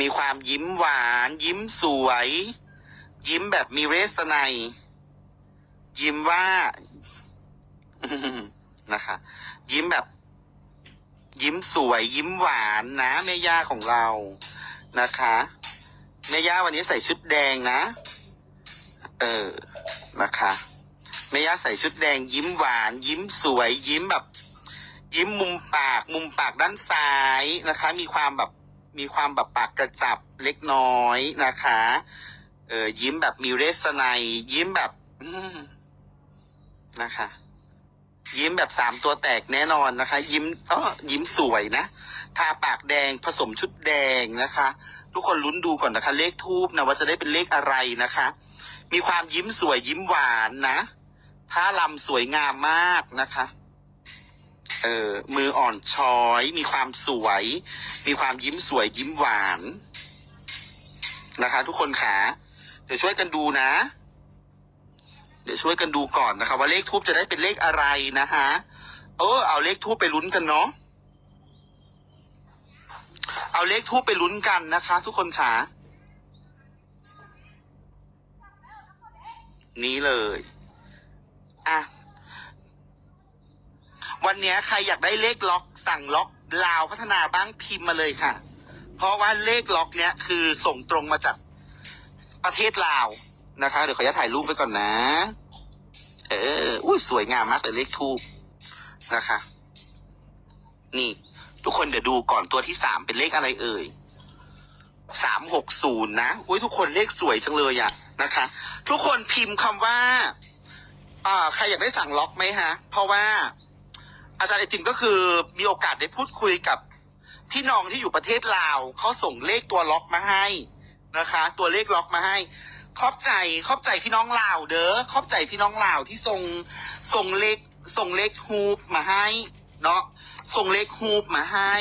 มีความยิ้มหวาน ยิ้มสวย ยิ้มแบบมีเรสไนยยิ้มว่านะคะ ยิ้มแบบ ยิ้มสวย ยิ้มหวานนะแม่ย่าของเรานะคะแม่ย่าวันนี้ใส่ชุดแดงนะ เออนะคะแม่ย่าใส่ชุดแดง ยิ้มหวาน ยิ้มสวย ยิ้มแบบ ยิ้มมุมปาก มุมปากด้านซ้ายนะคะ มีความแบบ มีความแบบปากกระจับเล็กน้อยนะคะ เออยิ้มแบบมีเรสไนยยิ้มแบบนะคะ ยิ้มแบบสามตัวแตกแน่นอนนะคะ ยิ้มเออยิ้มสวยนะทาปากแดงผสมชุดแดงนะคะ ทุกคนลุ้นดูก่อนนะคะ เลขทูบนะว่าจะได้เป็นเลขอะไรนะคะ มีความยิ้มสวยยิ้มหวานนะท่าลำสวยงามมากนะคะ เออมืออ่อนช้อย มีความสวย มีความยิ้มสวยยิ้มหวาน นะคะ ทุกคนขาเดี๋ยวช่วยกันดูนะ เดี๋ยวช่วยกันดูก่อนนะคะว่าเลขทูบจะได้เป็นเลขอะไรนะฮะเออเอาเลขทูบไปลุ้นกันเนาะเอาเลขทูบไปลุ้นกันนะคะ ทุกคนขานี้เลย อะ วันนี้ใครอยากได้เลขล็อกสั่งล็อกลาวพัฒนาบ้างพิมพ์มาเลยค่ะ เพราะว่าเลขล็อกเนี้ยคือส่งตรงมาจากประเทศลาวนะคะ เดี๋ยวขออนุญาตถ่ายรูปไว้ก่อนนะ เออ อุ้ยสวยงามมากเลยเลขทูบนะคะ นี่ ทุกคนเดี๋ยวดูก่อนตัวที่สามเป็นเลขอะไรเอ่ยสามหกศูนย์นะอุ้ยทุกคนเลขสวยจังเลยอะนะคะ ทุกคนพิมพ์คำว่าอ่าใครอยากได้สั่งล็อกไหมฮะ เพราะว่า อาจารย์ไอติมก็คือมีโอกาสได้พูดคุยกับ พี่น้องที่อยู่ประเทศลาวเขาส่งเลขตัวล็อกมาให้นะคะ ตัวเลขล็อกมาให้ ขอบใจขอบใจพี่น้องลาวเด้อขอบใจพี่น้องลาวที่ส่งส่งเลขส่งเลขฮูปมาให้เนาะส่งเลขฮูปมาให้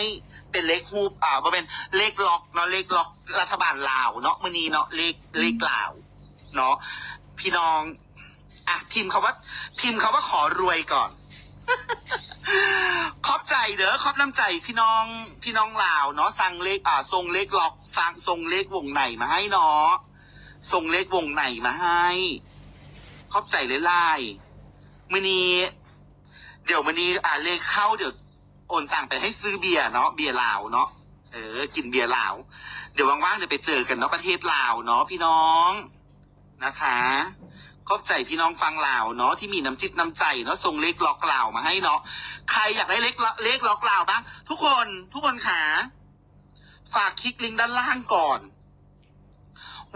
เป็นเลขฮูปอ่าว่าเป็นเลขล็อกเนาะเลขล็อกรัฐบาลลาวเนาะมือนี้เนาะเลขเลขลาวเนาะพี่น้องอะพิมพ์คาว่าพิมพ์คาว่าขอรวยก่อน ขอบใจเด้อขอบน้ำใจพี่น้องพี่น้องลาวเนาะสั่งเลขอ่าส่งเลขล็อกสั่งส่งเลขวงไหนมาให้เนาะส่งเลขวงไหนมาให้ขอบใจเลยไล่มือนี้เดี๋ยวมือนี้อ่าเลขเข้าเดี๋ยวโอนตังไปให้ซื้อเบียร์เนาะเบียร์ลาวเนาะเออ กินเบียร์ลาว เดี๋ยวว่างๆเดี๋ยวไปเจอกันเนาะประเทศลาวเนาะพี่น้องนะคะ ขอบใจพี่น้องฟังลาวเนาะที่มีน้ำจิตน้ำใจเนาะส่งเลขล็อกลาวมาให้เนาะใครอยากได้เลขล็อกเลขล็อกลาวบ้างทุกคนทุกคนขาฝากคลิกลิงก์ด้านล่างก่อน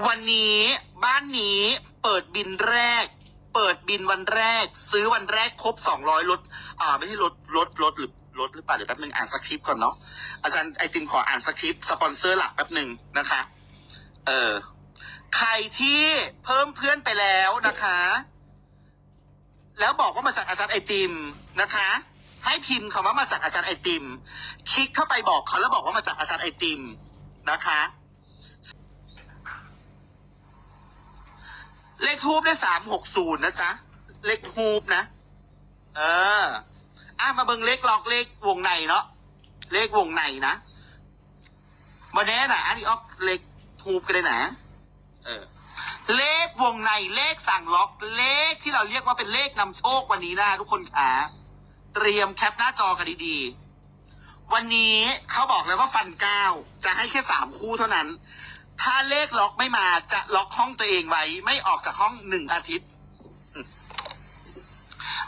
วันนี้บ้านนี้เปิดบินแรก เปิดบินวันแรก ซื้อวันแรกครบสองร้อยลดอ่าไม่ใช่ลดลดลดหรือลดหรือเปล่าเดี๋ยวแป๊บนึงอ่านสคริปต์ก่อนเนาะอาจารย์ไอติมขออ่านสคริปต์สปอนเซอร์หลักแป๊บหนึ่งนะคะ เออ ใครที่เพิ่มเพื่อนไปแล้วนะคะ แล้วบอกว่ามาจากอาจารย์ไอติมนะคะ ให้พิมพ์คำว่ามาจากอาจารย์ไอติม คลิกเข้าไปบอกเขาแล้วบอกว่ามาจากอาจารย์ไอติมนะคะ เลขทูบได้สามหกศูนย์นะจ๊ะ เลขทูบนะ เอออะมาเบิ่งเลขล็อกเลขวงในเนาะเลขวงในนะมาแน่น่ะอันนี้ออกเลขทูบก็ได้นะ เออ เลขวงในเลขสั่งล็อกเลขที่เราเรียกว่าเป็นเลขนำโชควันนี้นะทุกคนขาเตรียมแคปหน้าจอกันดีๆ วันนี้เขาบอกแล้วว่าฟันเก้าจะให้แค่สามคู่เท่านั้น ถ้าเลขล็อกไม่มาจะล็อกห้องตัวเองไว้ ไม่ออกจากห้องหนึ่งอาทิตย์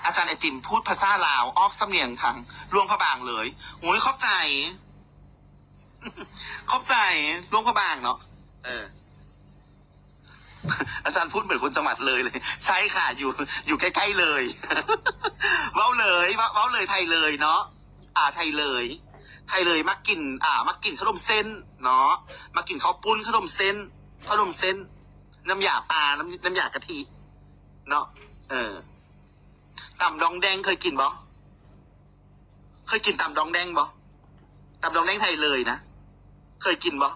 อาจารย์ไอติมพูดภาษาลาวออกสำเนียงทางลวงพระบางเลยโอ้ยขอบใจ เขอบใจลวงพระบางเนาะเออ อาจารย์พูดเหมือนคนจังหวัดเลยเลย ใช่ค่ะ อยู่อยู่ใกล้ๆเลยเว้าเลยเว้าเลยไทยเลยเนาะอ่าไทยเลย ไทยเลยมักกิน อ่า มักกินขนมเส้นเนาะมักกินข้าวปุ้นขนมเส้นขนมเส้น น้ำยาปลาน้ำน้ำยากะทิเนาะเออตำดองแดงเคยกินบ่เคยกินตำดองแดงบ่ตำดองแดงไทยเลยนะเคยกินบ่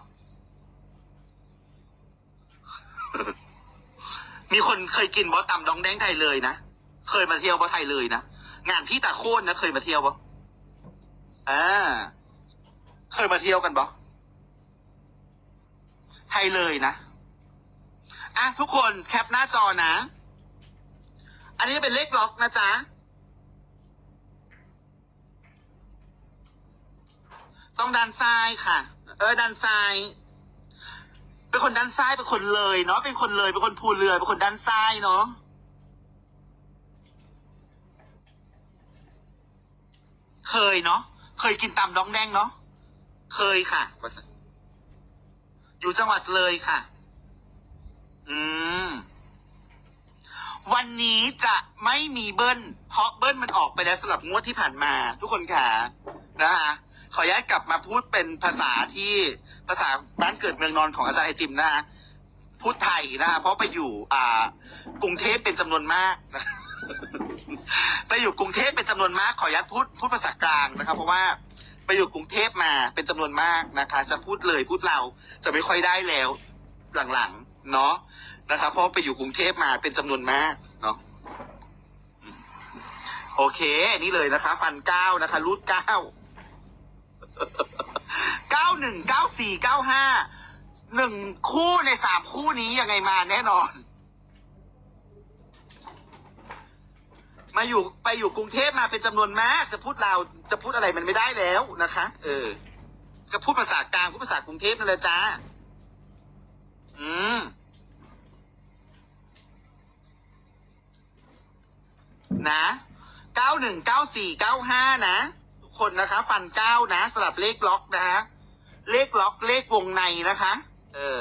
มีคนเคยกินบ่ตำดองแดงไทยเลยนะ เคยมาเที่ยวบ่ไทยเลยนะ งานที่ตาโคนนะเคยมาเที่ยวบ่อ่า เคยมาเที่ยวกันบ่ให้เลยนะ อะทุกคนแคปหน้าจอนะ อันนี้เป็นเลขล็อกนะจ๊ะต้องด้านซ้ายค่ะ เออด้านซ้าย เป็นคนด้านซ้ายเป็นคนเลยเนาะเป็นคนเลยเป็นคนภูเรือเป็นคนด้านซ้ายเนาะเคยเนาะเคยกินตำดองแดงเนาะเคยค่ะ อยู่จังหวัดเลยค่ะ อืมวันนี้จะไม่มีเบิ้ลเพราะเบิ้ลมันออกไปแล้วสำหรับงวดที่ผ่านมา ทุกคนค่ะนะคะขออนุญาตกลับมาพูดเป็นภาษาที่ ภาษาบ้านเกิดเมืองนอนของอาจารย์ไอติมนะคะพูดไทยนะคะเพราะไปอยู่อ่ากรุงเทพเป็นจำนวนมากนะไปอยู่กรุงเทพเป็นจำนวนมากขออนุญาตพูดพูดภาษากลางนะครับ เพราะว่าไปอยู่กรุงเทพมาเป็นจำนวนมากนะคะ จะพูดเลยพูดเราจะไม่ค่อยได้แล้วหลังๆเนาะนะครับ เพราะไปอยู่กรุงเทพมาเป็นจำนวนมากเนาะโอเค นี่เลยนะคะ ฟันเก้านะคะ รูดเก้า เก้าหนึ่งเก้าสี่เก้าห้าหนึ่งคู่ในสามคู่นี้ยังไงมาแน่นอน มาอยู่ไปอยู่กรุงเทพมาเป็นจำนวนมาก จะพูดเราจะพูดอะไรมันไม่ได้แล้วนะคะ เออ ก็พูดภาษากลางพูดภาษากรุงเทพนั่นแหละจ้าอืมนะเก้าหนึ่งเก้าสี่เก้าห้านะ ทุกคนนะคะ ฟันเก้านะสลับเลขล็อกนะฮะ เลขล็อกเลขวงในนะคะ เออ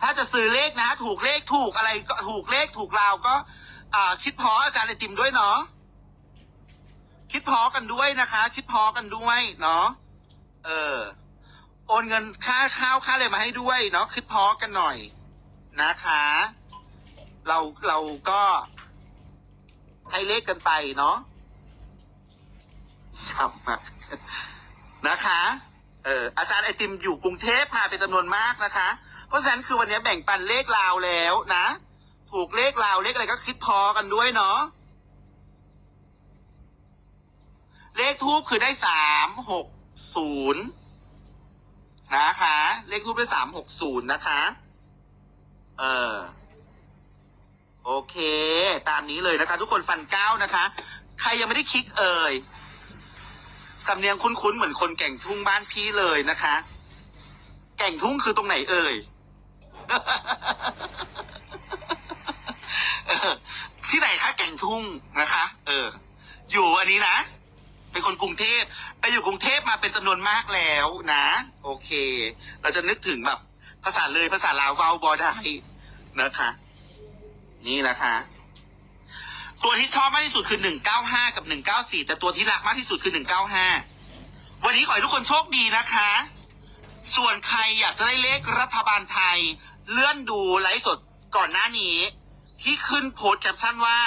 ถ้าจะซื้อเลขนะ ถูกเลขถูกอะไรก็ถูกเลขถูกราวก็ อ่า คิดพออาจารย์ไอติมด้วยเนาะคิดพอกันด้วยนะคะ คิดพอกันด้วยเนาะเออ โอนเงินค่าข้าวค่าอะไรมาให้ด้วยเนาะคิดพอกันหน่อย นะคะ เราเราก็ให้เลขกันไปเนาะครับมาก นะคะเอออาจารย์ไอติมอยู่กรุงเทพมาเป็นจำนวนมากนะคะ เพราะฉะนั้นคือวันนี้แบ่งปันเลขราวแล้วนะ ถูกเลขราวเลขอะไรก็คิดพอกันด้วยเนาะเลขทูบคือได้สามหกศูนย์นะคะ เลขทูบได้สามหกศูนย์นะคะ เออโอเค ตามนี้เลยนะคะ ทุกคนฟันเก้านะคะ ใครยังไม่ได้คลิกเอ่ย สำเนียงคุ้นๆเหมือนคนแก่งทุ่งบ้านพี่เลยนะคะ แก่งทุ่งคือตรงไหนเอ่ย เออที่ไหนคะแก่งทุ่งนะคะ เออ อยู่อันนี้นะ เป็นคนกรุงเทพไปอยู่กรุงเทพมาเป็นจำนวนมากแล้วนะ โอเค เราจะนึกถึงแบบ ภาษาเลยภาษาลาวเวาบอได้นะคะ นี่นะคะ ตัวที่ชอบมากที่สุดคือหนึ่งเก้าห้ากับหนึ่งเก้าสี่แต่ตัวที่รักมากที่สุดคือหนึ่งเก้าห้าวันนี้ขอให้ทุกคนโชคดีนะคะ ส่วนใครอยากจะได้เลขรัฐบาลไทย เลื่อนดูไลฟ์สดก่อนหน้านี้ ที่ขึ้นโพสต์แคปชั่นว่า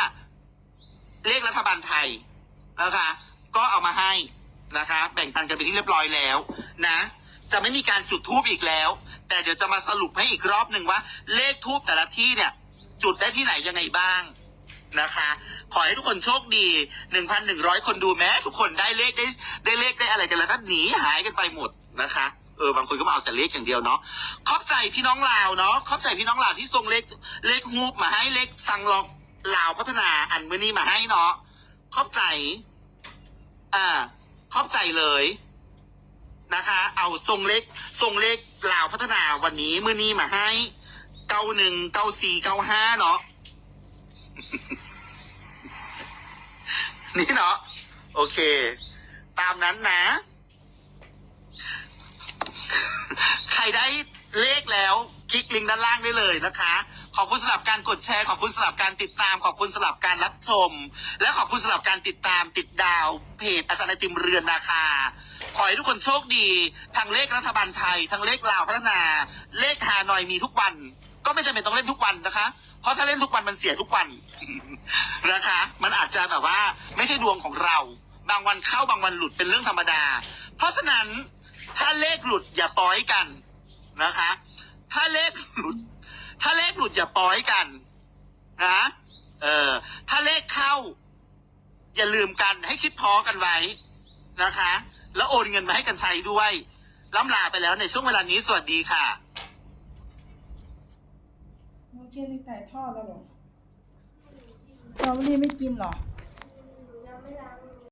เลขรัฐบาลไทยนะคะ ก็เอามาให้นะคะ แบ่งปันกันไปที่เรียบร้อยแล้วนะ จะไม่มีการจุดทูบอีกแล้ว แต่เดี๋ยวจะมาสรุปให้อีกรอบหนึ่งว่า เลขทูบแต่ละที่เนี่ย จุดได้ที่ไหนยังไงบ้าง นะคะ ขอให้ทุกคนโชคดีหนึ่งพันหนึ่งร้อยคนดูแม้ทุกคนได้เลขได้ได้เลขได้อะไรกันแล้วก็หนีหายกันไปหมดนะคะเออบางคนก็มาเอาแต่เลขอย่างเดียวเนาะขอบใจพี่น้องลาวเนาะขอบใจพี่น้องลาวที่ส่งเลขเลขฮูบมาให้เลขสั่งล็อกลาวพัฒนาอันมือนี้มาให้เนาะขอบใจ อ่าขอบใจเลยนะคะ เอาทรงเล็กทรงเล็กลาวพัฒนาวันนี้มือนี้มาให้เก้าหนึ่งเก้าสี่เก้าห้าเนาะ นี่เนาะโอเค ตามนั้นนะ ใครได้เลขแล้วคลิกลิงก์ด้านล่างได้เลยนะคะ ขอบคุณสำหรับการกดแชร์ขอบคุณสำหรับการติดตาม ขอบคุณสำหรับการรับชม และขอบคุณสำหรับการติดตามติดดาวเพจอาจารย์ไอติมเรือนนาคาขอให้ทุกคนโชคดี ทั้งเลขรัฐบาลไทย ทั้งเลขลาวพัฒนา เลขฮานอยมีทุกวัน ก็ไม่จำเป็นต้องเล่นทุกวันนะคะ เพราะถ้าเล่นทุกวันมันเสียทุกวันนะคะ มันอาจจะแบบว่าไม่ใช่ดวงของเรา บางวันเข้าบางวันหลุดเป็นเรื่องธรรมดา เพราะฉะนั้นถ้าเลขหลุดอย่าปล่อยกันนะคะ ถ้าเลขหลุด ถ้าเลขหลุดอย่าปล่อยกันนะเออถ้าเลขเข้า อย่าลืมกันให้คิดพอกันไว้นะคะ แล้วโอนเงินมาให้กันใช้ด้วยล่ำลาไปแล้วในช่วงเวลานี้สวัสดีค่ะ เจนนี่ไก่ทอดแล้วเหรอสตรอเบอรี่ไม่กินเหรอ